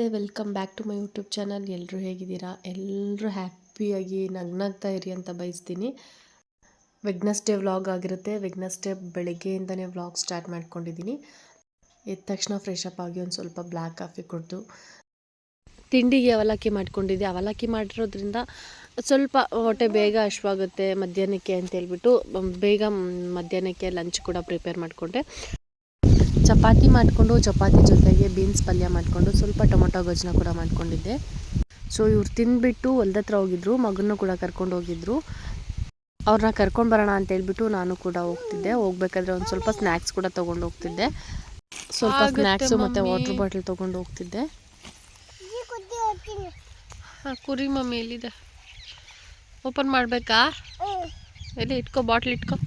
ನಮಸ್ತೆ, welcome back to my YouTube channel. ಎಲ್ಲರೂ ಹೇಗಿದ್ದೀರಾ? ಎಲ್ಲರೂ ಹ್ಯಾಪಿಯಾಗಿ ನಗ್ನಾಗ್ತಾ ಇರಿ ಅಂತ ಬಯಸ್ತೀನಿ. ವೆಗ್ನಸ್ಡೇ ವ್ಲಾಗ್ ಆಗಿರುತ್ತೆ. ವೆಗ್ನಸ್ಡೇ ಬೆಳಗ್ಗೆಯಿಂದನೇ ವ್ಲಾಗ್ ಸ್ಟಾರ್ಟ್ ಮಾಡ್ಕೊಂಡಿದ್ದೀನಿ. ಎದ್ದ ತಕ್ಷಣ ಫ್ರೆಶ್ ಅಪ್ ಆಗಿ ಒಂದು ಸ್ವಲ್ಪ ಬ್ಲ್ಯಾಕ್ ಕಾಫಿ ಕುಡಿದು ತಿಂಡಿಗೆ ಅವಲಕ್ಕಿ ಮಾಡ್ಕೊಂಡಿದ್ದೆ. ಅವಲಕ್ಕಿ ಮಾಡಿರೋದ್ರಿಂದ ಸ್ವಲ್ಪ ಹೊಟ್ಟೆ ಬೇಗ ಹಶ್ವಾಗುತ್ತೆ ಮಧ್ಯಾಹ್ನಕ್ಕೆ ಅಂತ ಹೇಳ್ಬಿಟ್ಟು, ಬೇಗ ಮಧ್ಯಾಹ್ನಕ್ಕೆ ಲಂಚ್ ಕೂಡ ಪ್ರಿಪೇರ್ ಮಾಡಿಕೊಂಡೆ. ಚಪಾತಿ ಮಾಡಿಕೊಂಡು ಚಪಾತಿ ಜೊತೆಗೆ ಬೀನ್ಸ್ ಪಲ್ಯ ಮಾಡಿಕೊಂಡು ಸ್ವಲ್ಪ ಟೊಮೊಟೊ ಗೊಜ್ಜನ್ನ ಕೂಡ ಮಾಡ್ಕೊಂಡಿದ್ದೆ. ಸೊ ಇವ್ರು ತಿಂದ್ಬಿಟ್ಟು ಹೊಲ್ದತ್ರ ಹೋಗಿದ್ರು ಮಗನೂ ಕೂಡ ಕರ್ಕೊಂಡು ಹೋಗಿದ್ರು. ಅವ್ರನ್ನ ಕರ್ಕೊಂಡು ಬರೋಣ ಅಂತ ಹೇಳ್ಬಿಟ್ಟು ನಾನು ಕೂಡ ಹೋಗ್ತಿದ್ದೆ. ಹೋಗ್ಬೇಕಾದ್ರೆ ಒಂದು ಸ್ವಲ್ಪ ಸ್ನ್ಯಾಕ್ಸ್ ಕೂಡ ತೊಗೊಂಡು ಹೋಗ್ತಿದ್ದೆ. ಸ್ವಲ್ಪ ಸ್ನ್ಯಾಕ್ಸು ಮತ್ತು ವಾಟರ್ ಬಾಟಲ್ ತೊಗೊಂಡು ಹೋಗ್ತಿದ್ದೆ. ಹಾಂ ಕುರಿ ಮಮ್ಮಿ ಎಲ್ಲಿದೆ? ಓಪನ್ ಮಾಡಬೇಕಾ? ಎಲ್ಲಿ ಇಟ್ಕೋ ಬಾಟ್ಲ್ ಇಟ್ಕೋ.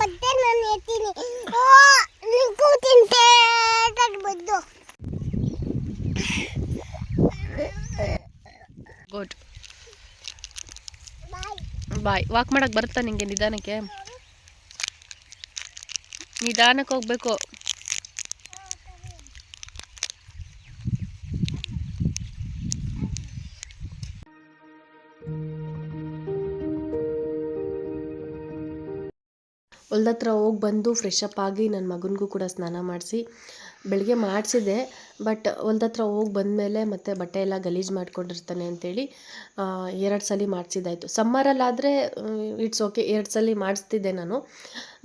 ಬಟ್ಟೆ ನಾನು ಎತ್ತೀನಿ ಓ ನಿಂಗೂ ತಿಂತೆ ಬಂದು ಗುಡ್ ಬಾಯ್ ಬಾಯ್ ವಾಕ್ ಮಾಡಕ್ಕೆ ಬರುತ್ತಾ ನಿಂಗೆ ನಿಧಾನಕ್ಕೆ ನಿಧಾನಕ್ಕೆ ಹೋಗ್ಬೇಕು. ಹೊಲ್ದ ಹತ್ರ ಹೋಗಿ ಬಂದು ಫ್ರೆಶ್ ಅಪ್ ಆಗಿ ನನ್ನ ಮಗನಿಗೂ ಕೂಡ ಸ್ನಾನ ಮಾಡಿಸಿ ಬೆಳಗ್ಗೆ ಮಾಡಿಸಿದೆ. ಬಟ್ ಹೊಲ್ದ ಹತ್ರ ಹೋಗಿ ಬಂದಮೇಲೆ ಮತ್ತೆ ಬಟ್ಟೆ ಎಲ್ಲ ಗಲೀಜು ಮಾಡ್ಕೊಂಡಿರ್ತಾನೆ ಅಂತೇಳಿ ಎರಡು ಸಲ ಮಾಡಿಸಿದ್ದಾಯಿತು ಸಮ್ಮರಲ್ಲಾದರೆ ಇಟ್ಸ್ ಓಕೆ ಎರಡು ಸಲ ಮಾಡಿಸ್ತಿದ್ದೆ ನಾನು.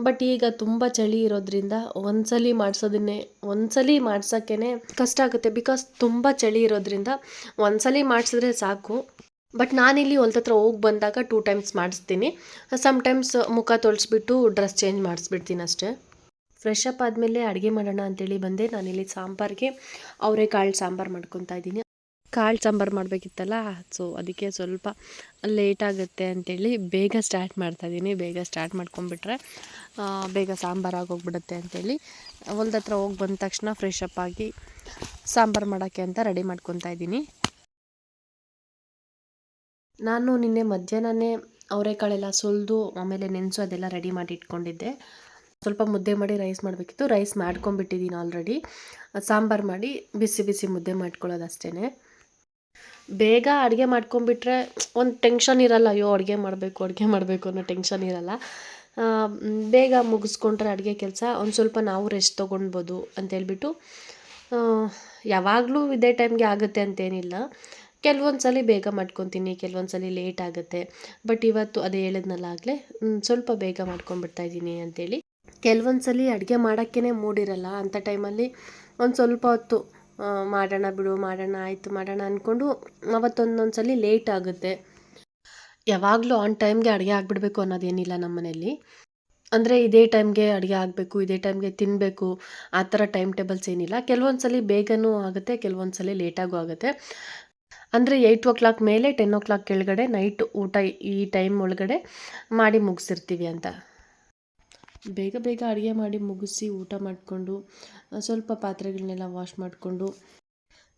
ಬಟ್ ಈಗ ತುಂಬ ಚಳಿ ಇರೋದ್ರಿಂದ ಒಂದು ಸಲ ಮಾಡಿಸೋದನ್ನೇ, ಒಂದು ಸಲ ಮಾಡ್ಸೋಕ್ಕೇ ಕಷ್ಟ ಆಗುತ್ತೆ. ಬಿಕಾಸ್ ತುಂಬ ಚಳಿ ಇರೋದ್ರಿಂದ ಒಂದು ಸಲ ಮಾಡಿಸಿದ್ರೆ ಸಾಕು. ಬಟ್ ನಾನಿಲ್ಲಿ ಹೊಲ್ದ ಹತ್ರ ಹೋಗಿ ಬಂದಾಗ ಟೂ ಟೈಮ್ಸ್ ಮಾಡಿಸ್ತೀನಿ. ಸಮ್ಟೈಮ್ಸ್ ಮುಖ ತೊಳೆಸ್ಬಿಟ್ಟು ಡ್ರೆಸ್ ಚೇಂಜ್ ಮಾಡಿಸ್ಬಿಡ್ತೀನಿ ಅಷ್ಟೇ. ಫ್ರೆಶ್ ಅಪ್ ಆದಮೇಲೆ ಅಡುಗೆ ಮಾಡೋಣ ಅಂತೇಳಿ ಬಂದೆ. ನಾನಿಲ್ಲಿ ಸಾಂಬಾರಿಗೆ ಅವರೆಕಾಳು ಸಾಂಬಾರು ಮಾಡ್ಕೊತಾ ಇದ್ದೀನಿ. ಕಾಳು ಸಾಂಬಾರು ಮಾಡಬೇಕಿತ್ತಲ್ಲ ಸೊ ಅದಕ್ಕೆ ಸ್ವಲ್ಪ ಲೇಟ್ ಆಗುತ್ತೆ ಅಂತೇಳಿ ಬೇಗ ಸ್ಟಾರ್ಟ್ ಮಾಡ್ತಾಯಿದ್ದೀನಿ ಬೇಗ ಸ್ಟಾರ್ಟ್ ಮಾಡ್ಕೊಂಬಿಟ್ರೆ ಬೇಗ ಸಾಂಬಾರು ಆಗೋಗ್ಬಿಡುತ್ತೆ ಅಂತೇಳಿ ಹೊಲ್ದ ಹತ್ರ ಹೋಗಿ ಬಂದ ತಕ್ಷಣ ಫ್ರೆಶ್ ಅಪ್ ಆಗಿ ಸಾಂಬಾರು ಮಾಡೋಕ್ಕೆ ಅಂತ ರೆಡಿ ಮಾಡ್ಕೊತಾ ಇದ್ದೀನಿ. ನಾನು ನಿನ್ನೆ ಮಧ್ಯಾಹ್ನನೇ ಅವರೆಕಾಳೆಲ್ಲ ಸುಲಿದು ಆಮೇಲೆ ನೆನೆಸು ಅದೆಲ್ಲ ರೆಡಿ ಮಾಡಿ ಇಟ್ಕೊಂಡಿದ್ದೆ ಸ್ವಲ್ಪ ಮುದ್ದೆ ಮಾಡಿ ರೈಸ್ ಮಾಡಬೇಕಿತ್ತು. ರೈಸ್ ಮಾಡ್ಕೊಂಬಿಟ್ಟಿದ್ದೀನಿ ಆಲ್ರೆಡಿ ಸಾಂಬಾರು ಮಾಡಿ ಬಿಸಿ ಬಿಸಿ ಮುದ್ದೆ ಮಾಡ್ಕೊಳ್ಳೋದು ಅಷ್ಟೇ ಬೇಗ ಅಡುಗೆ ಮಾಡ್ಕೊಂಬಿಟ್ರೆ ಒಂದು ಟೆನ್ಷನ್ ಇರಲ್ಲ. ಅಯ್ಯೋ, ಅಡುಗೆ ಮಾಡಬೇಕು ಅಡುಗೆ ಮಾಡಬೇಕು ಅನ್ನೋ ಟೆನ್ಷನ್ ಇರಲ್ಲ. ಬೇಗ ಮುಗಿಸ್ಕೊಂಡ್ರೆ ಅಡುಗೆ ಕೆಲಸ. ಒಂದು ಸ್ವಲ್ಪ ನಾವು ರೆಸ್ಟ್ ತೊಗೊಳ್ಬೋದು ಅಂತೇಳ್ಬಿಟ್ಟು ಯಾವಾಗಲೂ ಇದೇ ಟೈಮ್ಗೆ ಆಗುತ್ತೆ ಅಂತೇನಿಲ್ಲ. ಕೆಲವೊಂದು ಸಲ ಬೇಗ ಮಾಡ್ಕೊತೀನಿ ಕೆಲವೊಂದು ಸಲ ಲೇಟ್ ಆಗುತ್ತೆ. ಬಟ್ ಇವತ್ತು ಅದೇ ಹೇಳಿದ್ನಲ್ಲ ಆಗಲೇ ಸ್ವಲ್ಪ ಬೇಗ ಮಾಡ್ಕೊಂಡ್ಬಿಡ್ತಾ ಇದ್ದೀನಿ ಅಂತೇಳಿ. ಕೆಲವೊಂದು ಸಲ ಅಡುಗೆ ಮಾಡೋಕ್ಕೇ ಮೂಡಿರಲ್ಲ ಅಂಥ ಟೈಮಲ್ಲಿ ಒಂದು ಸ್ವಲ್ಪ ಹೊತ್ತು ಮಾಡೋಣ ಬಿಡು, ಮಾಡೋಣ ಆಯಿತು, ಮಾಡೋಣ ಅಂದ್ಕೊಂಡು ಅವತ್ತೊಂದೊಂದು ಸಲ ಲೇಟ್ ಆಗುತ್ತೆ. ಯಾವಾಗಲೂ ಆನ್ ಟೈಮ್ಗೆ ಅಡುಗೆ ಆಗಿಬಿಡ್ಬೇಕು ಅನ್ನೋದೇನಿಲ್ಲ ನಮ್ಮ ಮನೇಲಿ ಅಂದರೆ ಇದೇ ಟೈಮ್ಗೆ ಅಡುಗೆ ಆಗಬೇಕು, ಇದೇ ಟೈಮ್ಗೆ ತಿನ್ನಬೇಕು ಆ ಥರ ಟೈಮ್ ಟೇಬಲ್ಸ್ ಏನಿಲ್ಲ. ಕೆಲವೊಂದು ಸಲ ಬೇಗನೂ ಆಗುತ್ತೆ ಕೆಲವೊಂದು ಸಲ ಲೇಟಾಗೂ ಆಗುತ್ತೆ. ಅಂದರೆ ಏಯ್ಟ್ ಓ ಕ್ಲಾಕ್ ಮೇಲೆ ಟೆನ್ ಓ ಕ್ಲಾಕ್ ಕೆಳಗಡೆ ನೈಟ್ ಊಟ ಈ ಟೈಮ್ ಒಳಗಡೆ ಮಾಡಿ ಮುಗಿಸಿರ್ತೀವಿ ಅಂತ. ಬೇಗ ಬೇಗ ಅಡುಗೆ ಮಾಡಿ ಮುಗಿಸಿ ಊಟ ಮಾಡಿಕೊಂಡು ಸ್ವಲ್ಪ ಪಾತ್ರೆಗಳನ್ನೆಲ್ಲ ವಾಶ್ ಮಾಡಿಕೊಂಡು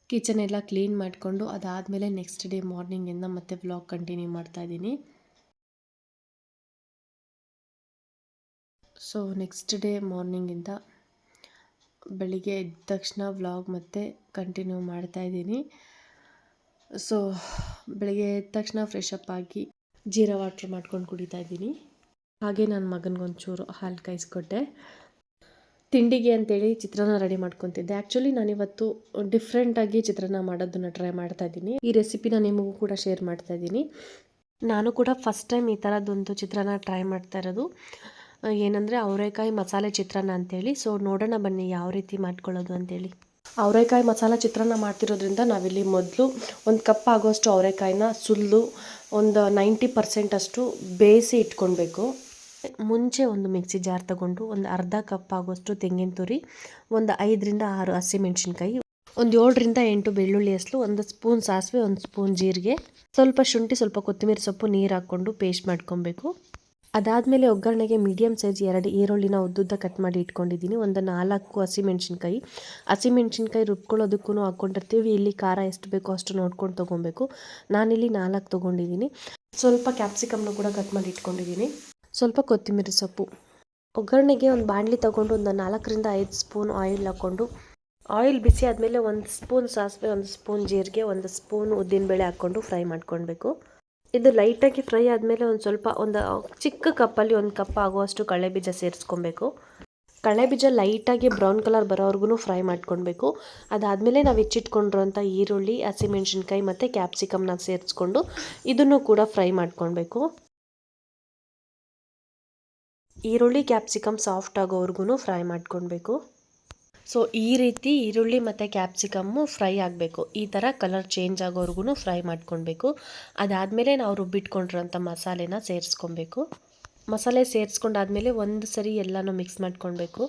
ಕಿಚನ್ ಎಲ್ಲ ಕ್ಲೀನ್ ಮಾಡಿಕೊಂಡು ಅದಾದಮೇಲೆ ನೆಕ್ಸ್ಟ್ ಡೇ ಮಾರ್ನಿಂಗಿಂದ ಮತ್ತೆ ವ್ಲಾಗ್ ಕಂಟಿನ್ಯೂ ಮಾಡ್ತಾ ಇದ್ದೀನಿ. ಸೊ ನೆಕ್ಸ್ಟ್ ಡೇ ಮಾರ್ನಿಂಗಿಂದ ಬೆಳಿಗ್ಗೆ ಎದ್ದ ತಕ್ಷಣ ವ್ಲಾಗ್ ಮತ್ತೆ ಕಂಟಿನ್ಯೂ ಮಾಡ್ತಾಯಿದ್ದೀನಿ ಸೊ ಬೆಳಗ್ಗೆ ಎದ್ದ ತಕ್ಷಣ ಫ್ರೆಶ್ ಅಪ್ ಆಗಿ ಜೀರಾ ವಾಟ್ರ್ ಮಾಡ್ಕೊಂಡು ಕುಡಿತಾ ಇದ್ದೀನಿ. ಹಾಗೆ ನನ್ನ ಮಗನಿಗೊಂಚೂರು ಹಾಲು ಕಾಯಿಸ್ಕೊಟ್ಟೆ. ತಿಂಡಿಗೆ ಅಂತೇಳಿ ಚಿತ್ರಾನ್ನ ರೆಡಿ ಮಾಡ್ಕೊತಿದ್ದೆ. ಆ್ಯಕ್ಚುಲಿ ನಾನಿವತ್ತು ಡಿಫ್ರೆಂಟಾಗಿ ಚಿತ್ರಾನ್ನ ಮಾಡೋದನ್ನು ಟ್ರೈ ಮಾಡ್ತಾ ಇದ್ದೀನಿ. ಈ ರೆಸಿಪಿನ ನಿಮಗೂ ಕೂಡ ಶೇರ್ ಮಾಡ್ತಾ ಇದ್ದೀನಿ. ನಾನು ಕೂಡ ಫಸ್ಟ್ ಟೈಮ್ ಈ ಥರದ್ದೊಂದು ಚಿತ್ರಾನ್ನ ಟ್ರೈ ಮಾಡ್ತಾ ಇರೋದು. ಏನಂದರೆ ಅವರೆಕಾಯಿ ಮಸಾಲೆ ಚಿತ್ರಾನ್ನ ಅಂತೇಳಿ. ಸೊ ನೋಡೋಣ ಬನ್ನಿ ಯಾವ ರೀತಿ ಮಾಡ್ಕೊಳ್ಳೋದು ಅಂತೇಳಿ. ಅವರೆಕಾಯಿ ಮಸಾಲ ಚಿತ್ರಾನ್ನ ಮಾಡ್ತಿರೋದ್ರಿಂದ ನಾವಿಲ್ಲಿ ಮೊದಲು ಒಂದು ಕಪ್ ಆಗೋಷ್ಟು ಅವರೆಕಾಯಿನ ಸುಲ್ಲು, ಒಂದು ನೈಂಟಿ ಪರ್ಸೆಂಟಷ್ಟು ಬೇಯಿಸಿ ಇಟ್ಕೊಳ್ಬೇಕು. ಮುಂಚೆ ಒಂದು ಮಿಕ್ಸಿ ಜಾರ್ ತಗೊಂಡು ಒಂದು ಅರ್ಧ ಕಪ್ ಆಗೋಷ್ಟು ತೆಂಗಿನ ತುರಿ, ಒಂದು ಐದರಿಂದ ಆರು ಹಸಿಮೆಣಸಿನ್ಕಾಯಿ ಒಂದು ಏಳರಿಂದ ಎಂಟು ಬೆಳ್ಳುಳ್ಳಿ ಅಸಲು ಒಂದು ಸ್ಪೂನ್ ಸಾಸಿವೆ, ಒಂದು ಸ್ಪೂನ್ ಜೀರಿಗೆ, ಸ್ವಲ್ಪ ಶುಂಠಿ, ಸ್ವಲ್ಪ ಕೊತ್ತಂಬರಿ ಸೊಪ್ಪು ನೀರು ಹಾಕ್ಕೊಂಡು ಪೇಸ್ಟ್ ಮಾಡ್ಕೊಬೇಕು ಅದಾದಮೇಲೆ ಒಗ್ಗರಣೆಗೆ ಮೀಡಿಯಮ್ ಸೈಜ್ ಎರಡು ಈರುಳ್ಳಿನ ಉದ್ದುದ್ದ ಕಟ್ ಮಾಡಿ ಇಟ್ಕೊಂಡಿದ್ದೀನಿ. ಒಂದು ನಾಲ್ಕು ಹಸಿಮೆಣ್ಸಿನ್ಕಾಯಿ ಹಸಿಮೆಣ್ಸಿನ್ಕಾಯಿ ರುಬ್ಕೊಳ್ಳೋದಕ್ಕೂ ಹಾಕ್ಕೊಂಡಿರ್ತೀವಿ. ಇಲ್ಲಿ ಖಾರ ಎಷ್ಟು ಬೇಕೋ ಅಷ್ಟು ನೋಡ್ಕೊಂಡು ತೊಗೊಬೇಕು. ನಾನಿಲ್ಲಿ ನಾಲ್ಕು ತೊಗೊಂಡಿದ್ದೀನಿ. ಸ್ವಲ್ಪ ಕ್ಯಾಪ್ಸಿಕಮ್ನ ಕೂಡ ಕಟ್ ಮಾಡಿ ಇಟ್ಕೊಂಡಿದ್ದೀನಿ. ಸ್ವಲ್ಪ ಕೊತ್ತಂಬರಿ ಸೊಪ್ಪು. ಒಗ್ಗರಣೆಗೆ ಒಂದು ಬಾಣಲಿ ತೊಗೊಂಡು ಒಂದು ನಾಲ್ಕರಿಂದ ಐದು ಸ್ಪೂನ್ ಆಯಿಲ್ ಹಾಕ್ಕೊಂಡು ಆಯಿಲ್ ಬಿಸಿ ಆದಮೇಲೆ ಒಂದು ಸ್ಪೂನ್ ಸಾಸಿವೆ, ಒಂದು ಸ್ಪೂನ್ ಜೀರಿಗೆ, ಒಂದು ಸ್ಪೂನ್ ಉದ್ದಿನಬೇಳೆ ಹಾಕ್ಕೊಂಡು ಫ್ರೈ ಮಾಡ್ಕೊಳ್ಬೇಕು. ಇದು ಲೈಟಾಗಿ ಫ್ರೈ ಆದಮೇಲೆ ಒಂದು ಸ್ವಲ್ಪ ಒಂದು ಚಿಕ್ಕ ಕಪ್ಪಲ್ಲಿ ಒಂದು ಕಪ್ ಆಗುವಷ್ಟು ಕಳೆ ಬೀಜ ಸೇರಿಸ್ಕೊಬೇಕು. ಕಳೆ ಬೀಜ ಲೈಟಾಗಿ ಬ್ರೌನ್ ಕಲರ್ ಬರೋವರೆಗೂ ಫ್ರೈ ಮಾಡ್ಕೊಳ್ಬೇಕು ಅದಾದಮೇಲೆ ನಾವು ಹೆಚ್ಚಿಟ್ಕೊಂಡಿರೋಂಥ ಈರುಳ್ಳಿ, ಹಸಿಮೆಣ್ಸಿನ್ಕಾಯಿ ಮತ್ತು ಕ್ಯಾಪ್ಸಿಕಮ್ನ ಸೇರಿಸ್ಕೊಂಡು ಇದನ್ನು ಕೂಡ ಫ್ರೈ ಮಾಡ್ಕೊಳ್ಬೇಕು ಈರುಳ್ಳಿ, ಕ್ಯಾಪ್ಸಿಕಮ್ ಸಾಫ್ಟ್ ಆಗೋವರೆಗೂ ಫ್ರೈ ಮಾಡ್ಕೊಳ್ಬೇಕು ಸೊ ಈ ರೀತಿ ಈರುಳ್ಳಿ ಮತ್ತು ಕ್ಯಾಪ್ಸಿಕಮ್ಮು ಫ್ರೈ ಆಗಬೇಕು. ಈ ಥರ ಕಲರ್ ಚೇಂಜ್ ಆಗೋವರೆಗೂ ಫ್ರೈ ಮಾಡ್ಕೊಳ್ಬೇಕು ಅದಾದಮೇಲೆ ನಾವು ರುಬ್ಬಿಟ್ಕೊಂಡಿರೋಂಥ ಮಸಾಲೆನ ಸೇರಿಸ್ಕೊಬೇಕು ಮಸಾಲೆ ಸೇರಿಸ್ಕೊಂಡಾದಮೇಲೆ ಒಂದು ಸರಿ ಎಲ್ಲನೂ ಮಿಕ್ಸ್ ಮಾಡ್ಕೊಳ್ಬೇಕು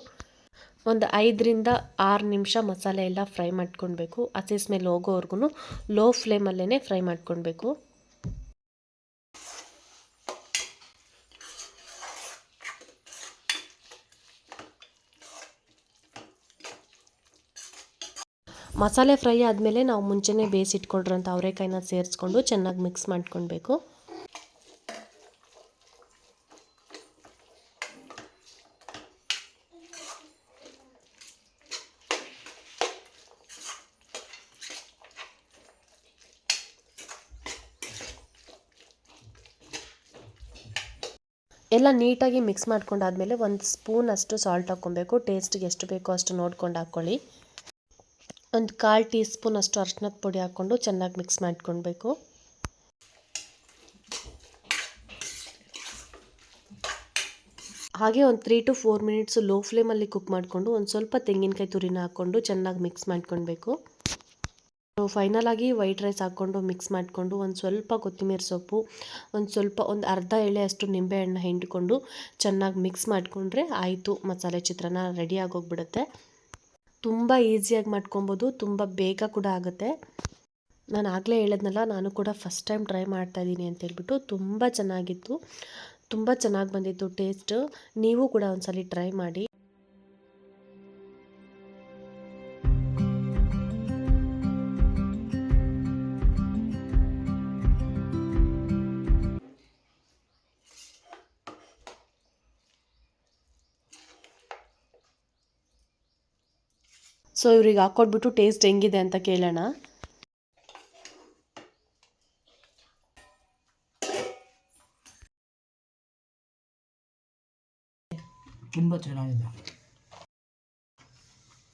ಒಂದು ಐದರಿಂದ ಆರು ನಿಮಿಷ ಮಸಾಲೆ ಎಲ್ಲ ಫ್ರೈ ಮಾಡ್ಕೊಳ್ಬೇಕು ಹಸಿ ಸ್ಮೆಲ್ ಹೋಗೋವರೆಗೂ ಲೋ ಫ್ಲೇಮಲ್ಲೇ ಫ್ರೈ ಮಾಡ್ಕೊಳ್ಬೇಕು ಮಸಾಲೆ ಫ್ರೈ ಆದಮೇಲೆ ನಾವು ಮುಂಚೆನೇ ಬೇಯಿಸಿಟ್ಕೊಂಡಿರೋಂಥ ಅವರೆಕಾಯಿನ ಸೇರಿಸ್ಕೊಂಡು ಚೆನ್ನಾಗಿ ಮಿಕ್ಸ್ ಮಾಡ್ಕೊಳ್ಬೇಕು. ಎಲ್ಲ ನೀಟಾಗಿ ಮಿಕ್ಸ್ ಮಾಡ್ಕೊಂಡಾದ್ಮೇಲೆ ಒಂದು ಸ್ಪೂನ್ ಅಷ್ಟು ಸಾಲ್ಟ್ ಹಾಕ್ಕೊಬೇಕು. ಟೇಸ್ಟ್ಗೆ ಎಷ್ಟು ಬೇಕೋ ಅಷ್ಟು ನೋಡ್ಕೊಂಡು ಹಾಕ್ಕೊಳ್ಳಿ. ಒಂದು ಕಾಲು ಟೀ ಸ್ಪೂನ್ ಅಷ್ಟು ಅರ್ಶಿನದ ಪುಡಿ ಹಾಕ್ಕೊಂಡು ಚೆನ್ನಾಗಿ ಮಿಕ್ಸ್ ಮಾಡ್ಕೊಳ್ಬೇಕು. ಹಾಗೆ ಒಂದು three to four minutes low ಫ್ಲೇಮಲ್ಲಿ ಕುಕ್ ಮಾಡಿಕೊಂಡು ಒಂದು ಸ್ವಲ್ಪ ತೆಂಗಿನಕಾಯಿ ತುರಿನ ಹಾಕ್ಕೊಂಡು ಚೆನ್ನಾಗಿ ಮಿಕ್ಸ್ ಮಾಡ್ಕೊಳ್ಬೇಕು. ಫೈನಲ್ ಆಗಿ ವೈಟ್ ರೈಸ್ ಹಾಕ್ಕೊಂಡು ಮಿಕ್ಸ್ ಮಾಡಿಕೊಂಡು ಒಂದು ಸ್ವಲ್ಪ ಕೊತ್ತಂಬರಿ ಸೊಪ್ಪು, ಒಂದು ಸ್ವಲ್ಪ ಒಂದು ಅರ್ಧ ಎಳೆ ಅಷ್ಟು ನಿಂಬೆಹಣ್ಣು ಹಿಂಡ್ಕೊಂಡು ಚೆನ್ನಾಗಿ ಮಿಕ್ಸ್ ಮಾಡಿಕೊಂಡ್ರೆ ಆಯಿತು ಮಸಾಲೆ ಚಿತ್ರಾನ್ನ ರೆಡಿ ಆಗೋಗ್ಬಿಡುತ್ತೆ. ತುಂಬ ಈಸಿಯಾಗಿ ಮಾಡ್ಕೊಬೋದು, ತುಂಬ ಬೇಗ ಕೂಡ ಆಗುತ್ತೆ. ನಾನು ಆಗಲೇ ಹೇಳಿದ್ನಲ್ಲ, ನಾನು ಕೂಡ ಫಸ್ಟ್ ಟೈಮ್ ಟ್ರೈ ಮಾಡ್ತಾಯಿದ್ದೀನಿ ಅಂತೇಳ್ಬಿಟ್ಟು ತುಂಬ ಚೆನ್ನಾಗಿತ್ತು. ತುಂಬ ಚೆನ್ನಾಗಿ ಬಂದಿತ್ತು ಟೇಸ್ಟ್ ನೀವು ಕೂಡ ಒಂದ್ಸಲಿ ಟ್ರೈ ಮಾಡಿ. ಸೊ ಇವ್ರಿಗೆ ಹಾಕ್ಕೊಟ್ಬಿಟ್ಟು ಟೇಸ್ಟ್ ಹೆಂಗಿದೆ ಅಂತ ಕೇಳೋಣ. ತುಂಬ ಚೆನ್ನಾಗಿದೆ.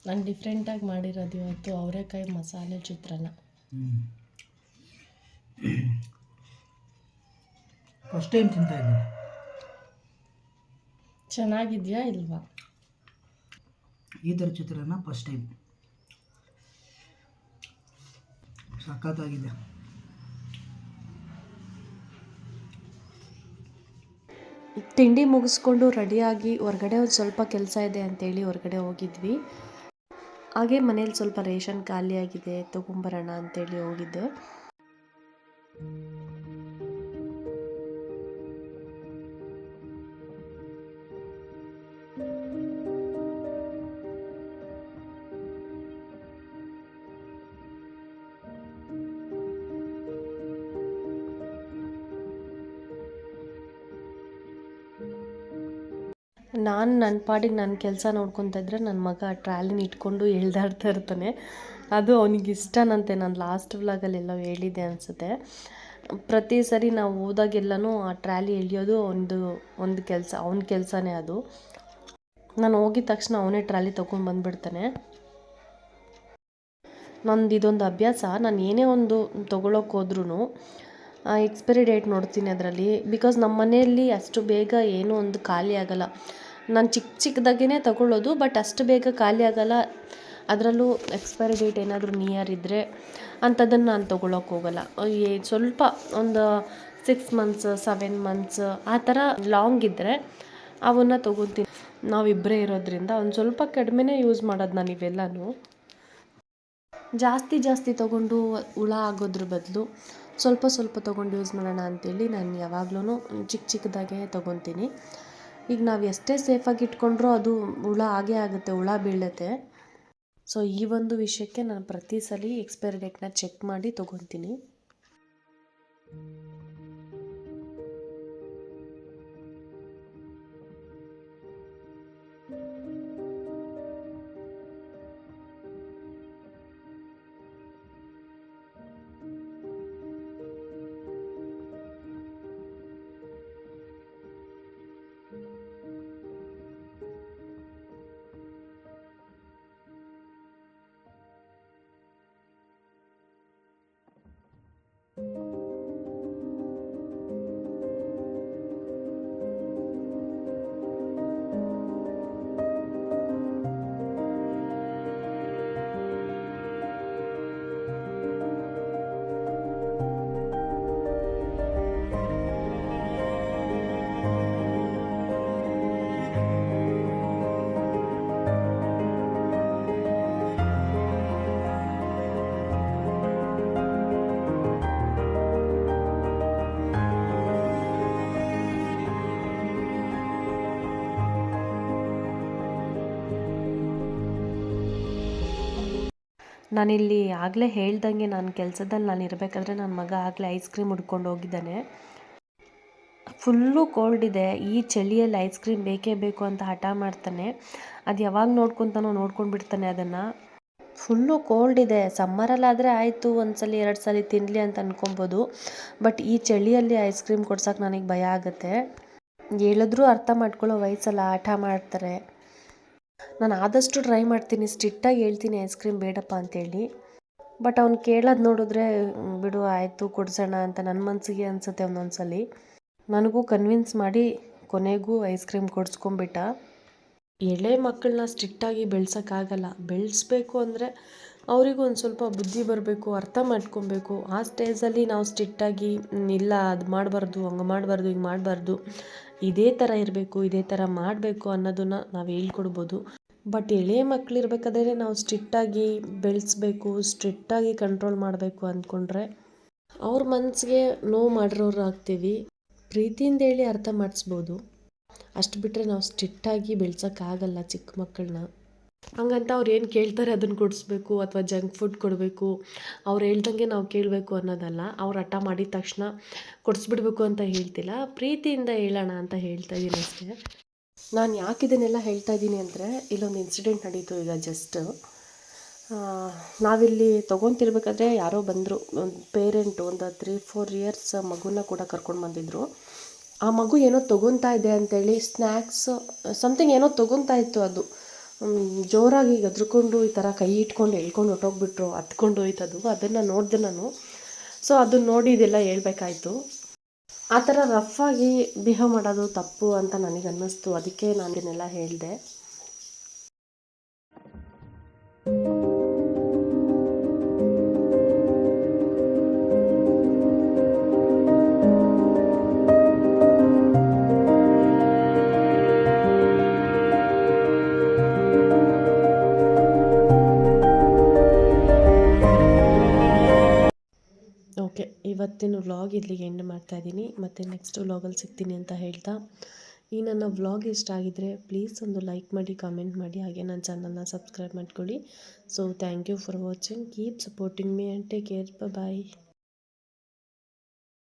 ನಾನು ಡಿಫ್ರೆಂಟಾಗಿ ಮಾಡಿರೋದು ಇವತ್ತು ಅವರೆಕಾಯಿ ಮಸಾಲೆ ಚಿತ್ರಾನ್ನ. ಫಸ್ಟ್ ಟೈಮ್ ತಿಂತಾ ಇದ್ದೀನಿ. ಚೆನ್ನಾಗಿದೆಯಾ ಇಲ್ವಾ? ಈ ಥರ ಚಿತ್ರಾನ್ನ ಫಸ್ಟ್ ಟೈಮ್ ಸಖತ್ತಾಗಿದೆ. ತಿಂಡಿ ಮುಗಿಸ್ಕೊಂಡು ರೆಡಿಯಾಗಿ ಹೊರಗಡೆ ಒಂದು ಸ್ವಲ್ಪ ಕೆಲಸ ಇದೆ ಅಂತೇಳಿ ಹೊರಗಡೆ ಹೋಗಿದ್ವಿ. ಹಾಗೆ ಮನೇಲಿ ಸ್ವಲ್ಪ ರೇಷನ್ ಖಾಲಿಯಾಗಿದೆ, ತಗೊಂಬರೋಣ ಅಂತೇಳಿ ಹೋಗಿದ್ದೆ. ನಾನು ನನ್ನ ಪಾಡಿಗೆ ನನ್ನ ಕೆಲಸ ನೋಡ್ಕೊತಾ ಇದ್ದರೆ ನನ್ನ ಮಗ ಟ್ರಾಲಿನ ಇಟ್ಕೊಂಡು ಎಳ್ದಾಡ್ತಾ ಇರ್ತಾನೆ. ಅದು ಅವನಿಗೆ ಇಷ್ಟನಂತೆ ನಾನು ಲಾಸ್ಟ್ ವ್ಲಾಗಲ್ಲೆಲ್ಲ ಹೇಳಿದ್ದೆ ಅನಿಸುತ್ತೆ. ಪ್ರತಿ ಸರಿ ನಾವು ಹೋದಾಗೆಲ್ಲನೂ ಆ ಟ್ರಾಲಿ ಎಳಿಯೋದು ಒಂದು ಒಂದು ಕೆಲಸ, ಅವನ ಕೆಲಸನೇ ಅದು. ನಾನು ಹೋಗಿದ ತಕ್ಷಣ ಅವನೇ ಟ್ರಾಲಿ ತೊಗೊಂಡು ಬಂದುಬಿಡ್ತಾನೆ. ನಂದು ಇದೊಂದು ಅಭ್ಯಾಸ. ನಾನು ಏನೇ ಒಂದು ತೊಗೊಳಕ್ಕೆ ಹೋದ್ರೂ ಎಕ್ಸ್ಪೈರಿ ಡೇಟ್ ನೋಡ್ತೀನಿ ಅದರಲ್ಲಿ. ಬಿಕಾಸ್ ನಮ್ಮ ಮನೆಯಲ್ಲಿ ಅಷ್ಟು ಬೇಗ ಏನೂ ಒಂದು ಖಾಲಿ ಆಗೋಲ್ಲ. ನಾನು ಚಿಕ್ಕ ಚಿಕ್ಕದಾಗೇ ತಗೊಳ್ಳೋದು ಬಟ್ ಅಷ್ಟು ಬೇಗ ಖಾಲಿ ಆಗೋಲ್ಲ. ಅದರಲ್ಲೂ ಎಕ್ಸ್ಪೈರಿ ಡೇಟ್ ಏನಾದರೂ ನಿಯರ್ ಇದ್ದರೆ ಅಂಥದ್ದನ್ನು ನಾನು ತೊಗೊಳಕ್ಕೆ ಹೋಗಲ್ಲ. ಏ ಸ್ವಲ್ಪ ಒಂದು ಸಿಕ್ಸ್ ಮಂತ್ಸ್ ಸೆವೆನ್ ಮಂತ್ಸ್ ಆ ಥರ ಲಾಂಗ್ ಇದ್ದರೆ ಅವನ್ನು ತೊಗೊತೀನಿ. ನಾವಿಬ್ಬರೇ ಇರೋದ್ರಿಂದ ಒಂದು ಸ್ವಲ್ಪ ಕಡಿಮೆನೇ ಯೂಸ್ ಮಾಡೋದು ನಾನು ಇವೆಲ್ಲನೂ. ಜಾಸ್ತಿ ಜಾಸ್ತಿ ತೊಗೊಂಡು ಹುಳ ಆಗೋದ್ರ ಬದಲು ಸ್ವಲ್ಪ ಸ್ವಲ್ಪ ತೊಗೊಂಡು ಯೂಸ್ ಮಾಡೋಣ ಅಂತೇಳಿ ನಾನು ಯಾವಾಗ್ಲೂ ಚಿಕ್ಕ ಚಿಕ್ಕದಾಗೆ ತೊಗೊತೀನಿ. ಈಗ ನಾವು ಎಷ್ಟೇ ಸೇಫಾಗಿ ಇಟ್ಕೊಂಡ್ರೂ ಅದು ಹುಳ ಆಗೇ ಆಗುತ್ತೆ, ಹುಳ ಬೀಳುತ್ತೆ. ಸೊ ಈ ಒಂದು ವಿಷಯಕ್ಕೆ ನಾನು ಪ್ರತಿ ಸಲ ಎಕ್ಸ್ಪೈರಿ ಡೇಟ್ನ ಚೆಕ್ ಮಾಡಿ ತೊಗೊತೀನಿ. ನಾನಿಲ್ಲಿ ಆಗಲೇ ಹೇಳ್ದಂಗೆ ನಾನು ಕೆಲಸದಲ್ಲಿ ನಾನು ಇರಬೇಕಾದ್ರೆ ನನ್ನ ಮಗ ಆಗಲೇ ಐಸ್ ಕ್ರೀಮ್ ಹುಡ್ಕೊಂಡು ಹೋಗಿದ್ದಾನೆ. ಫುಲ್ಲು ಕೋಲ್ಡ್ ಇದೆ. ಈ ಚಳಿಯಲ್ಲಿ ಐಸ್ ಕ್ರೀಮ್ ಬೇಕೇ ಬೇಕು ಅಂತ ಹಠ ಮಾಡ್ತಾನೆ. ಅದು ಯಾವಾಗ ನೋಡ್ಕೊತಾನೋ ನೋಡ್ಕೊಂಡು ಬಿಡ್ತಾನೆ ಅದನ್ನು. ಫುಲ್ಲು ಕೋಲ್ಡ್ ಇದೆ. ಸಮ್ಮರಲ್ಲಾದರೆ ಆಯಿತು ಒಂದು ಸಲ ಎರಡು ಸಲ ತಿನ್ನಲಿ ಅಂತ ಅಂದ್ಕೊಬೋದು ಬಟ್ ಈ ಚಳಿಯಲ್ಲಿ ಐಸ್ ಕ್ರೀಮ್ ಕೊಡ್ಸೋಕೆ ನನಗೆ ಭಯ ಆಗುತ್ತೆ. ಹೇಳಿದ್ರೂ ಅರ್ಥ ಮಾಡ್ಕೊಳ್ಳೋ ವಯಸ್ಸಲ್ಲ, ಹಠ ಮಾಡ್ತಾರೆ. ನಾನು ಆದಷ್ಟು ಟ್ರೈ ಮಾಡ್ತೀನಿ ಸ್ಟ್ರಿಕ್ಟಾಗಿ ಹೇಳ್ತೀನಿ ಐಸ್ ಕ್ರೀಮ್ ಬೇಡಪ್ಪ ಅಂತೇಳಿ. ಬಟ್ ಅವ್ನು ಕೇಳೋದು ನೋಡಿದ್ರೆ ಬಿಡು ಆಯಿತು ಕೊಡ್ಸೋಣ ಅಂತ ನನ್ನ ಮನಸ್ಸಿಗೆ ಅನಿಸುತ್ತೆ ಒಂದೊಂದು ಸಲ ನನಗೂ ಕನ್ವಿನ್ಸ್ ಮಾಡಿ ಕೊನೆಗೂ ಐಸ್ ಕ್ರೀಮ್ ಕೊಡಿಸ್ಕೊಂಬಿಟ್ಟ ಎಳೆ ಮಕ್ಕಳನ್ನ ಸ್ಟ್ರಿಕ್ಟಾಗಿ ಬೆಳ್ಸೋಕ್ಕಾಗಲ್ಲ. ಬೆಳೆಸ್ಬೇಕು ಅಂದರೆ ಅವರಿಗೂ ಒಂದು ಸ್ವಲ್ಪ ಬುದ್ಧಿ ಬರಬೇಕು ಅರ್ಥ ಮಾಡ್ಕೊಬೇಕು. ಆ ಸ್ಟೇಜಲ್ಲಿ ನಾವು ಸ್ಟ್ರಿಕ್ಟಾಗಿ "ಹ್ಮ್, ಇಲ್ಲ ಅದು ಮಾಡಬಾರ್ದು ಹಂಗೆ ಮಾಡಬಾರ್ದು ಹಿಂಗೆ ಮಾಡಬಾರ್ದು ಇದೇ ಥರ ಇರಬೇಕು, ಇದೇ ಥರ ಮಾಡಬೇಕು ಅನ್ನೋದನ್ನು ನಾವು ಹೇಳ್ಕೊಡ್ಬೋದು. ಬಟ್ ಎಳೆ ಮಕ್ಕಳಿರ್ಬೇಕಾದ್ರೆ ನಾವು ಸ್ಟ್ರಿಕ್ಟಾಗಿ ಬೆಳೆಸ್ಬೇಕು ಸ್ಟ್ರಿಕ್ಟಾಗಿ ಕಂಟ್ರೋಲ್ ಮಾಡಬೇಕು ಅಂದ್ಕೊಂಡ್ರೆ ಅವ್ರ ಮನಸ್ಸಿಗೆ ನೋವು ಮಾಡಿರೋರು ಆಗ್ತೀವಿ. ಪ್ರೀತಿಯಿಂದ ಹೇಳಿ ಅರ್ಥ ಮಾಡಿಸ್ಬೋದು. ಅಷ್ಟು ಬಿಟ್ಟರೆ ನಾವು ಸ್ಟ್ರಿಕ್ಟಾಗಿ ಬೆಳ್ಸೋಕ್ಕಾಗಲ್ಲ ಚಿಕ್ಕ ಮಕ್ಕಳನ್ನ ಹಂಗಂತ ಅವ್ರು ಏನು ಕೇಳ್ತಾರೆ ಅದನ್ನು ಕೊಡಿಸ್ಬೇಕು ಅಥವಾ ಜಂಕ್ ಫುಡ್ ಕೊಡಬೇಕು. ಅವ್ರು ಹೇಳ್ದಂಗೆ ನಾವು ಕೇಳಬೇಕು ಅನ್ನೋದಲ್ಲ, ಅವ್ರು ಹಠ ಮಾಡಿದ ತಕ್ಷಣ ಕೊಡಿಸ್ಬಿಡ್ಬೇಕು ಅಂತ ಹೇಳ್ತಿಲ್ಲ. ಪ್ರೀತಿಯಿಂದ ಹೇಳೋಣ ಅಂತ ಹೇಳ್ತಾ ಇದ್ದೀನಿ ಅಷ್ಟೇ. ನಾನು ಯಾಕೆ ಇದನ್ನೆಲ್ಲ ಹೇಳ್ತಾ ಇದ್ದೀನಿ ಅಂದರೆ, ಇಲ್ಲೊಂದು ಇನ್ಸಿಡೆಂಟ್ ನಡೀತು ಈಗ ಜಸ್ಟ್ ನಾವಿಲ್ಲಿ ತೊಗೊತಿರ್ಬೇಕಾದ್ರೆ ಯಾರೋ ಬಂದರು, ಒಂದು ಪೇರೆಂಟು ಒಂದು ತ್ರೀ ಫೋರ್ ಇಯರ್ಸ್ ಮಗುನ ಕೂಡ ಕರ್ಕೊಂಡು ಬಂದಿದ್ದರು ಆ ಮಗು ಏನೋ ತೊಗೊತಾ ಇದೆ ಅಂತೇಳಿ ಸ್ನ್ಯಾಕ್ಸ್ ಸಮಥಿಂಗ್ ಏನೋ ತೊಗೊತಾ ಇತ್ತು ಅದು. ಜೋರಾಗಿ ಗದ್ರಿಕೊಂಡು ಈ ಥರ ಕೈ ಇಟ್ಕೊಂಡು ಎಳ್ಕೊಂಡು ಹೊಟ್ಟೋಗ್ಬಿಟ್ರು ಹತ್ಕೊಂಡು ಹೋಯ್ತದು. ಅದನ್ನು ನೋಡಿದೆ ನಾನು. ಸೊ ಅದನ್ನ ನೋಡಿ ಇದೆಲ್ಲ ಹೇಳ್ಬೇಕಾಯ್ತು. ಆ ಥರ ರಫಾಗಿ ಬಿಹೇವ್ ಮಾಡೋದು ತಪ್ಪು ಅಂತ ನನಗೆ ಅನ್ನಿಸ್ತು ಅದಕ್ಕೆ ನಾನು ಇದನ್ನೆಲ್ಲ ಹೇಳಿದೆ. ಓಕೆ ಇವತ್ತಿನ ವ್ಲಾಗ್ ಇಲ್ಲಿಗೆ ಎಂಡ್ ಮಾಡ್ತಾ ಇದ್ದೀನಿ. ಮತ್ತು ನೆಕ್ಸ್ಟ್ ವ್ಲಾಗಲ್ಲಿ ಸಿಗ್ತೀನಿ ಅಂತ ಹೇಳ್ತಾ. ಈ ನನ್ನ ವ್ಲಾಗ್ ಇಷ್ಟ ಆಗಿದ್ದರೆ ಪ್ಲೀಸ್ ಒಂದು ಲೈಕ್ ಮಾಡಿ ಕಾಮೆಂಟ್ ಮಾಡಿ, ಹಾಗೆ ನನ್ನ ಚಾನಲ್ನ ಸಬ್ಸ್ಕ್ರೈಬ್ ಮಾಡ್ಕೊಳ್ಳಿ. So thank you for watching keep supporting me and take care bye